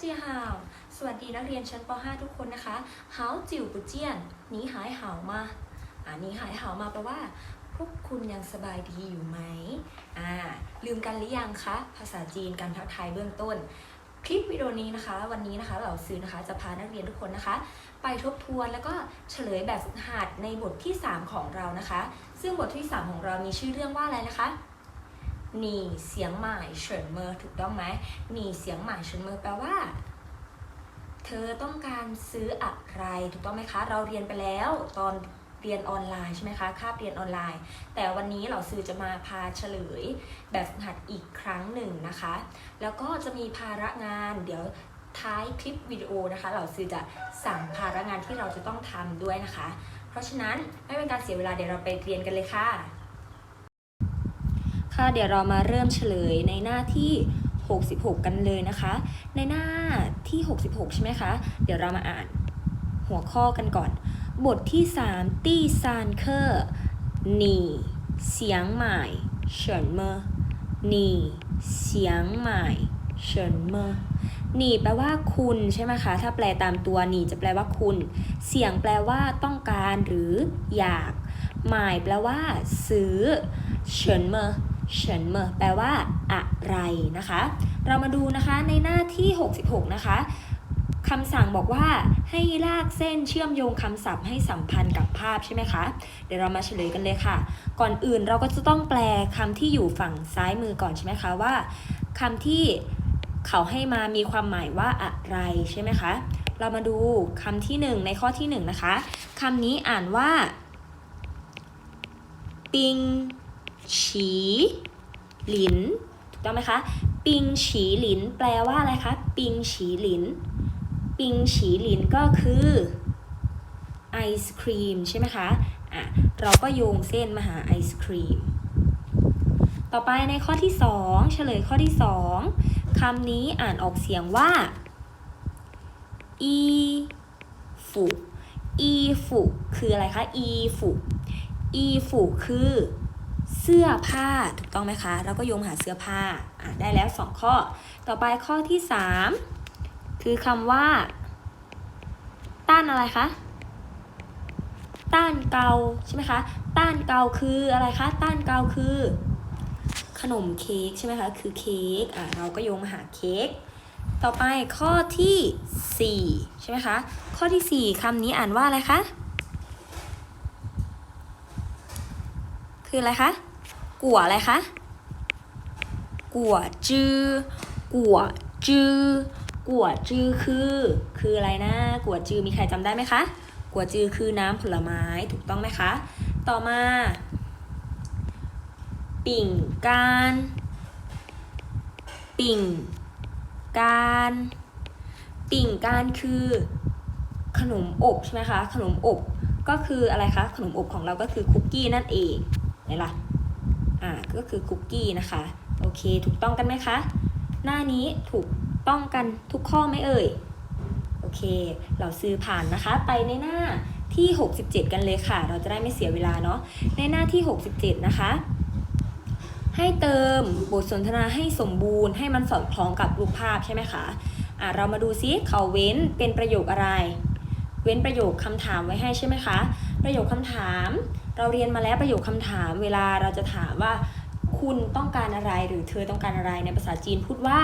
จีฮาว สวัสดีนักเรียนชั้นป .5 ทุกคนนะคะเฮาจิ๋วปุเจียนหนีหายเห่ามาอ่าหนีหายเห่ามาแปลว่า พวกคุณยังสบายดีอยู่ไหมอ่าลืมกันหรือยังคะ ภาษาจีนการทักทายเบื้องต้น คลิปวิดีโอนี้นะคะ วันนี้นะคะเราซื้อนะคะจะพานักเรียนทุกคนนะคะ ไปทบทวนแล้วก็เฉลยแบบฝึกหัดในบทที่ 3 ของเรานะคะ ซึ่งบทที่ 3 ของเรามีชื่อเรื่องว่าอะไรนะคะ หนีเสียงหมายเฉินเมอถูกต้องไหมหนีเสียงหมายเฉินเมอแปลว่า เธอต้องการซื้ออะไรถูกต้องไหมคะ เราเรียนไปแล้วตอนเรียนออนไลน์ใช่ไหมคะคาบเรียนออนไลน์ แต่วันนี้เราซื้อจะมาพาเฉลย แบบฝึกหัดอีกครั้งหนึ่งนะคะ แล้วก็จะมีภาระงานเดี๋ยวท้ายคลิปวิดีโอนะคะ เราซื้อจะสั่งภาระงานที่เราจะต้องทำด้วยนะคะ เพราะฉะนั้นไม่เป็นการเสียเวลาเดี๋ยวเราไปเรียนกันเลยค่ะ ค่ะเดี๋ยวเรามาเริ่มเฉลยในหน้าที่ 66 กันเลยนะคะ ในหน้าที่ 66 ใช่ไหมคะ เดี๋ยวเรามาอ่านหัวข้อกันก่อน บทที่ 3 ตี้ซานเคอร์หนีเสียงใหม่เฉินเมอหนีเสียงใหม่เฉินเมอหนีแปลว่าคุณใช่ไหมคะ ถ้าแปลตามตัวหนีจะแปลว่าคุณ เสียงแปลว่าต้องการหรืออยาก หมายแปลว่า ซื้อเฉินเมอ เฉินเมอแปลว่าอะไรนะคะ เรามาดูนะคะในหน้าที่ 66 นะคะคำสั่งบอกว่าให้ลากเส้นเชื่อมโยงคำศัพท์ให้สัมพันธ์กับภาพใช่ไหมคะ เดี๋ยวเรามาเฉลยกันเลยค่ะ ก่อนอื่นเราก็จะต้องแปลคำที่อยู่ฝั่งซ้ายมือก่อนใช่ไหมคะว่าคำที่เขาให้มามีความหมายว่าอะไรใช่ไหมคะ เรามาดูคำที่หนึ่งในข้อที่หนึ่งนะคะคำนี้อ่านว่า ปิง ฉีหลินถูกต้องไหมคะ ปิงฉีหลิน แปลว่าอะไรคะ ปิงฉีหลิน ปิงฉีหลินก็คือไอศครีมใช่ไหมคะ อะ เราก็โยงเส้นมาหาไอศครีม ต่อไปในข้อที่ 2 เฉลยข้อที่ 2คำนี้อ่านออกเสียงว่า อีฟุอีฟุคืออะไรคะ อีฟุอีฟุคือ เสื้อผ้าถูกต้องไหมคะ เราก็โยงหาเสื้อผ้าอะได้แล้ว 2 ข้อ ต่อไปข้อที่ 3 คือคำว่า ต้านอะไรคะต้านเกาใช่ไหมคะ ต้านเกาคืออะไรคะ ต้านเกาคือ ขนมเค้กใช่ไหมคะ คือเค้ก อะเราก็โยงมาหาเค้ก ต่อไปข้อที่ 4 ใช่ไหมคะ ข้อที่ 4คำนี้อ่านว่าอะไรคะ คืออะไรคะ กัวอะไรคะ กัวจือกัวจือกัวจือคือ คืออะไรนะ กัวจือมีใครจำได้ไหมคะ กัวจือคือน้ำผลไม้ถูกต้องไหมคะ ต่อมา ปิ่งการ ปิ่งการ ปิ่งการคือ ขนมอบใช่ไหมคะ ขนมอบก็คืออะไรคะ ขนมอบของเราก็คือคุกกี้นั่นเองไหนล่ะ อ่าก็คือคุกกี้นะคะ โอเค ถูกต้องกันไหมคะ หน้านี้ถูกต้องกันทุกข้อไหมเอ่ย โอเค เราซื้อผ่านนะคะ ไปในหน้าที่ 67 กันเลยค่ะ เราจะได้ไม่เสียเวลาเนาะ ในหน้าที่ 67 นะคะ ให้เติมบทสนทนาให้สมบูรณ์ ให้มันสอดคล้องกับรูปภาพใช่ไหมคะอะเรามาดูซิเขาเว้นเป็นประโยคอะไร เว้นประโยคคำถามไว้ให้ใช่ไหมคะ ประโยคคำถาม เราเรียนมาแล้วประโยคคำถาม เวลาเราจะถามว่าคุณต้องการอะไรหรือเธอต้องการอะไรในภาษาจีนพูดว่า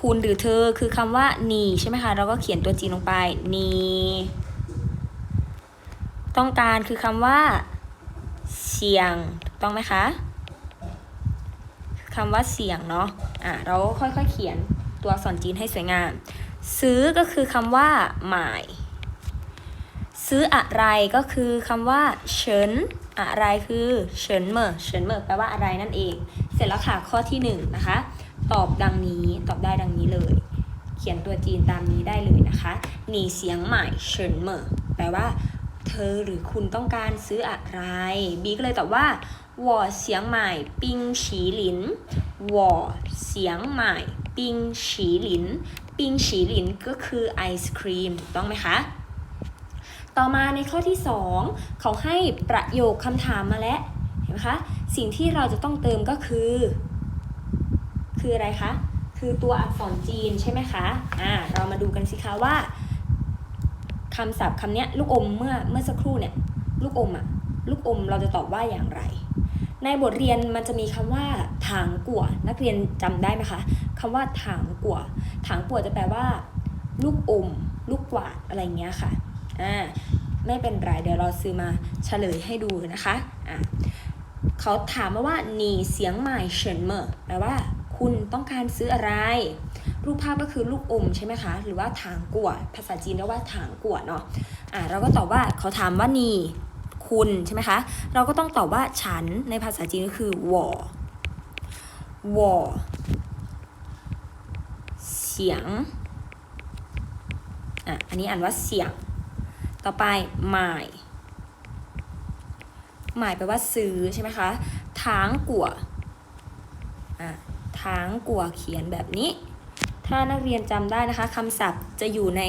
คุณหรือเธอคือคำว่านีใช่ไหมคะเราก็เขียนตัวจีนลงไปนีต้องการคือคำว่าเสียงถูกต้องไหมคะคำว่าเสียงเนาะอะเราค่อยๆเขียนตัวอักษรจีนให้สวยงาม ซื้อก็คือคำว่าหมาย ซื้ออะไรก็คือคำว่าเฉินอะไรคือเฉินเมอเฉินเมอแปลว่าอะไรนั่นเอง เสร็จแล้วค่ะข้อที่1นนะคะ ตอบดังนี้ตอบได้ดังนี้เลย เขียนตัวจีนตามนี้ได้เลยนะคะหนีเสียงใหม่เฉินเมอแปลว่า เธอหรือคุณต้องการซื้ออะไรบีก็เลยตอบว่าวอเสียงใหม่ปิงฉีหลินวอเสียงใหม่ปิงฉีหลินปิงฉีหลินก็คือไอศครีมถูกต้องไหมคะ ต่อมาในข้อที่ 2 เขาให้ประโยคคำถามมาแล้วเห็นไหมคะสิ่งที่เราจะต้องเติมก็คือ คืออะไรคะ คือตัวอักษรจีนใช่ไหมคะอ่าเรามาดูกันสิคะว่าคำศัพท์คำเนี้ยลูกอมเมื่อเมื่อสักครู่เนี่ยลูกอมอะลูกอมเราจะตอบว่าอย่างไร ในบทเรียนมันจะมีคำว่าถางกัวนักเรียนจำได้ไหมคะคำว่าถางกัวถางกัวจะแปลว่า ลูกอม ลูกกวาดอะไรเงี้ยค่ะ อ่าไม่เป็นไรเดี๋ยวเราซื้อมาเฉลยให้ดูนะคะอ่าเขาถามมาว่าหนีเสียงใหม่เฉินเมอแปลว่า คุณต้องการซื้ออะไร รูปภาพก็คือลูกอมใช่ไหมคะ หรือว่าถางกัวภาษาจีนเรียกว่าถางกัวเนาะอ่าเราก็ตอบว่าเขาถามว่านีคุณใช่ไหมคะ เราก็ต้องตอบว่าฉันในภาษาจีนก็คือ我我เสียงอะอันนี้อ่านว่าเสียง ต่อไปหมายหมายแปลว่าซื้อใช่ไหมคะทางกัวอะทางกัวเขียนแบบนี้ ถ้านักเรียนจำได้นะคะคำศัพท์จะอยู่ใน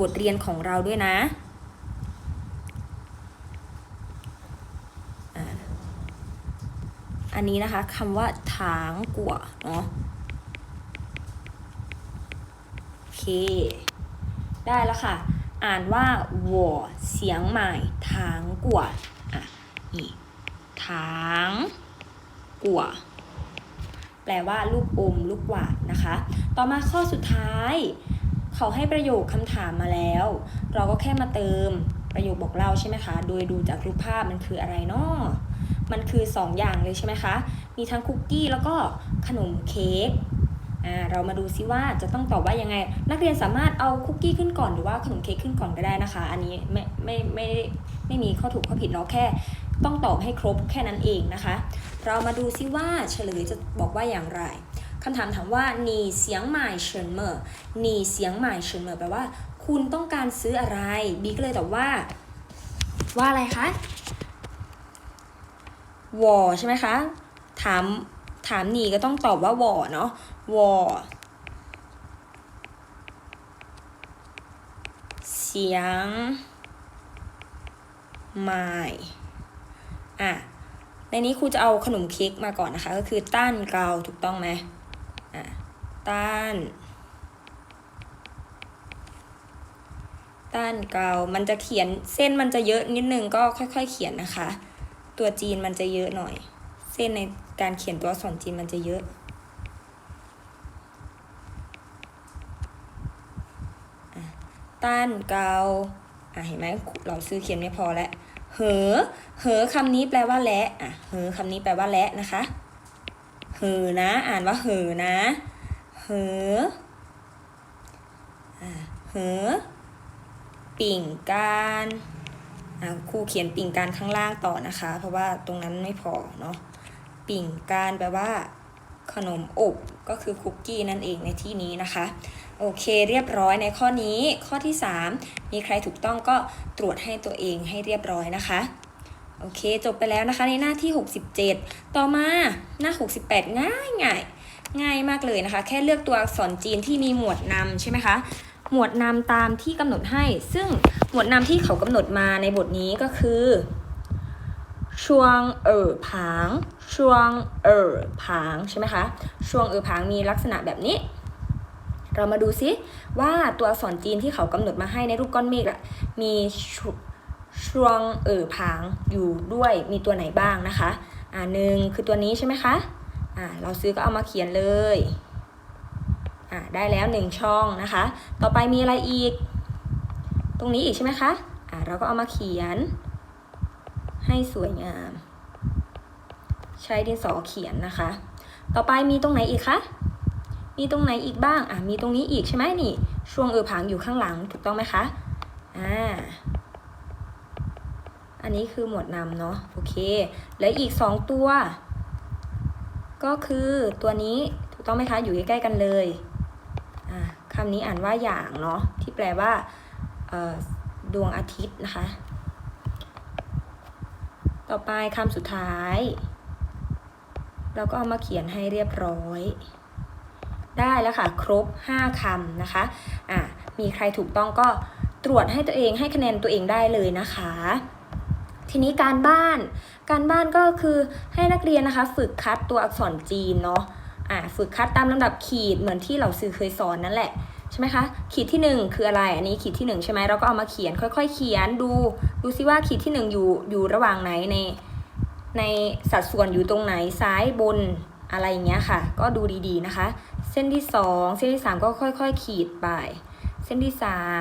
บทเรียนของเราด้วยนะอันนี้นะคะคำว่าทางกัวเนาะโอเค ได้แล้วค่ะ อ่านว่า我เสียงใหม่ทางกัวอะนี่ถางกัวแปลว่าลูกอมลูกหวาดนะคะ ต่อมาข้อสุดท้าย เขาให้ประโยคคำถามมาแล้ว เราก็แค่มาเติมประโยคบอกเล่าใช่ไหมคะ โดยดูจากรูปภาพมันคืออะไรเนาะมันคือ 2 อย่างเลยใช่ไหมคะ มีทั้งคุกกี้แล้วก็ขนมเค้ก เรามาดูซิว่าจะต้องตอบว่ายังไง นักเรียนสามารถเอาคุกกี้ขึ้นก่อนหรือว่าขนมเค้กขึ้นก่อนก็ได้นะคะ อันนี้ไม่ไม่ไม่ได้ไม่มีข้อถูกข้อผิดเนาะแค่ ต้องตอบให้ครบแค่นั้นเองนะคะ เรามาดูซิว่าเฉลยจะบอกว่าอย่างไรคำถามถามว่า你เสียงหมายเฉินเหมอ你เสียงหมายเฉินเหมอแปลว่า คุณต้องการซื้ออะไรบีก็เลยตอบว่า ว่าอะไรคะวอใช่ไหมคะ ถามถามหนีก็ต้องตอบว่าวอเนาะ วอเสียงหมายอะ ในนี้ครูจะเอาขนมเค้กมาก่อนนะคะ ก็คือต้านเกาถูกต้องไหมอะ ต้าน ต้านเกา มันจะเขียนเส้นมันจะเยอะนิดนึงก็ค่อย ๆ เขียนนะคะ ตัวจีนมันจะเยอะหน่อย เส้นในการเขียนตัวอักษรจีนมันจะเยอะ ต้านเกาอะเห็นไหมเราซื้อเขียนไม่พอแล้วเหอ เหอคำนี้แปลว่าและอะเหอคำนี้แปลว่าและนะคะ เหอนะ อ่านว่าเหอนะ เหออะเหอ ปิ่งการอะครูเขียนปิ่งการข้างล่างต่อนะคะ เพราะว่าตรงนั้นไม่พอเนาะ ปิ่งการแปลว่า ขนมอบก็คือคุกกี้นั่นเองในที่นี้นะคะ โอเคเรียบร้อยในข้อนี้ข้อที่ 3 มีใครถูกต้องก็ตรวจให้ตัวเองให้เรียบร้อยนะคะโอเค จบไปแล้วนะคะในหน้าที่ 67 ต่อมาหน้า 68 ง่ายง่ายง่ายมากเลยนะคะ แค่เลือกตัวอักษรจีนที่มีหมวดนำใช่ไหมคะ หมวดนำตามที่กำหนดให้ ซึ่งหมวดนำที่เขากำหนดมาในบทนี้ก็คือช่วงเอ่อผางช่วงเอ่อผางใช่ไหมคะช่วงเอ่อผางมีลักษณะแบบนี้ เรามาดูซิว่าตัวอักษรจีนที่เขากำหนดมาให้ในรูปก้อนเมฆอะมีชุช่วงเอ่อผางอยู่ด้วยมีตัวไหนบ้างนะคะ อ่าหนึ่งคือตัวนี้ใช่ไหมคะอ่าเราซื้อก็เอามาเขียนเลยอ่าได้แล้วหนึ่งช่องนะคะ ต่อไปมีอะไรอีก ตรงนี้อีกใช่ไหมคะอ่าเราก็เอามาเขียน ให้สวยงาม ใช้ดินสอเขียนนะคะ ต่อไปมีตรงไหนอีกคะ มีตรงไหนอีกบ้าง อะ มีตรงนี้อีกใช่ไหมนี่ ช่วงเออผางอยู่ข้างหลังถูกต้องไหมคะ อ่า อันนี้คือหมวดนำเนาะ โอเค แล้วอีกสองตัว ก็คือตัวนี้ถูกต้องไหมคะ อยู่ใกล้ๆกันเลย อ่าคำนี้อ่านว่าอย่างเนาะ ที่แปลว่าดวงอาทิตย์นะคะ ต่อไปคำสุดท้าย เราก็เอามาเขียนให้เรียบร้อย ได้แล้วค่ะ ครบ 5คำนะคะอะมีใครถูกต้องก็ตรวจให้ตัวเองให้คะแนนตัวเองได้เลยนะคะ ทีนี้การบ้าน การบ้านก็คือให้นักเรียนนะคะ ฝึกคัดตัวอักษรจีนเนาะอ่าฝึกคัดตามลำดับขีดเหมือนที่เราซื้อเคยสอนนั่นแหละใช่ไหมคะขีดที่หนึ่งคืออะไรอันนี้ขีดที่หนึ่งใช่ไหมเราก็เอามาเขียนค่อย ๆ เขียนดูดูซิว่าขีดที่หนึ่งอยู่อยู่ระหว่างไหนในในสัดส่วนอยู่ตรงไหนซ้ายบนอะไรอย่างเงี้ยค่ะ ก็ดูดีๆนะคะ ส้นที่ 2 เส้นที่ 3 ก็ค่อย ๆ ขีดไป เส้นที่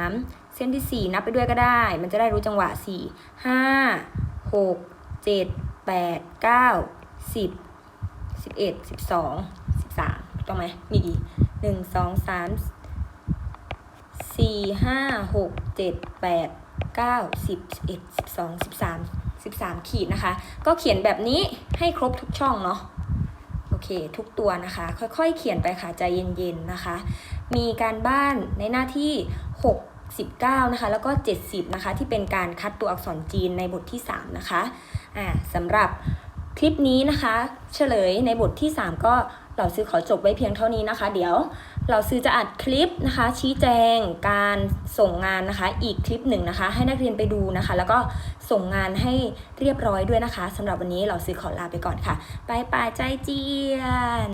3 เส้นที่ 4 นับไปด้วยก็ได้ มันจะได้รู้จังหวะ 4 5 6 7 8 9 10 11 12 13ถูกต้องไหมมีกี่หนึ่งสองสามสี่ห้าหกเจ็ดแปดเก้าสิบสิบเอ็ดสิบสองสิบสามสิบสามขีดนะคะ ก็เขียนแบบนี้ให้ครบทุกช่องเนาะ อเค ทุกตัวนะคะ ค่อยๆ เขียนไปค่ะใจเย็นๆนะคะ มีการบ้านในหน้าที่ 69 นะคะ แล้วก็ 70 นะคะ ที่เป็นการคัดตัวอักษรจีนในบทที่ 3 นะคะอ่าสำหรับคลิปนี้นะคะ เฉลยในบทที่ 3 ก็เหล่าซื้อขอจบไว้เพียงเท่านี้นะคะ เดี๋ยว เราซื้อจะอัดคลิปนะคะ ชี้แจงการส่งงานนะคะ อีกคลิปหนึ่งนะคะ ให้นักเรียนไปดูนะคะ แล้วก็ส่งงานให้เรียบร้อยด้วยนะคะสำหรับวันนี้เราซื้อขอลาไปก่อนค่ะบายบายใจเจียน